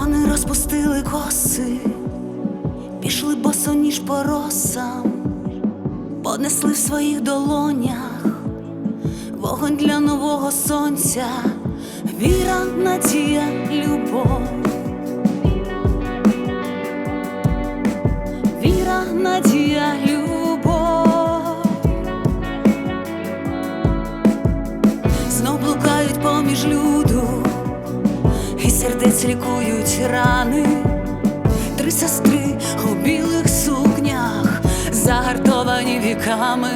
Вони розпустили коси, пішли босоніж по росам, понесли в своїх долонях вогонь для нового сонця, віра, надія, любов. Віра, надія, любов. Знов блукають поміж люду, і сердець лікують рани. Три сестри у білих сукнях, загартовані віками.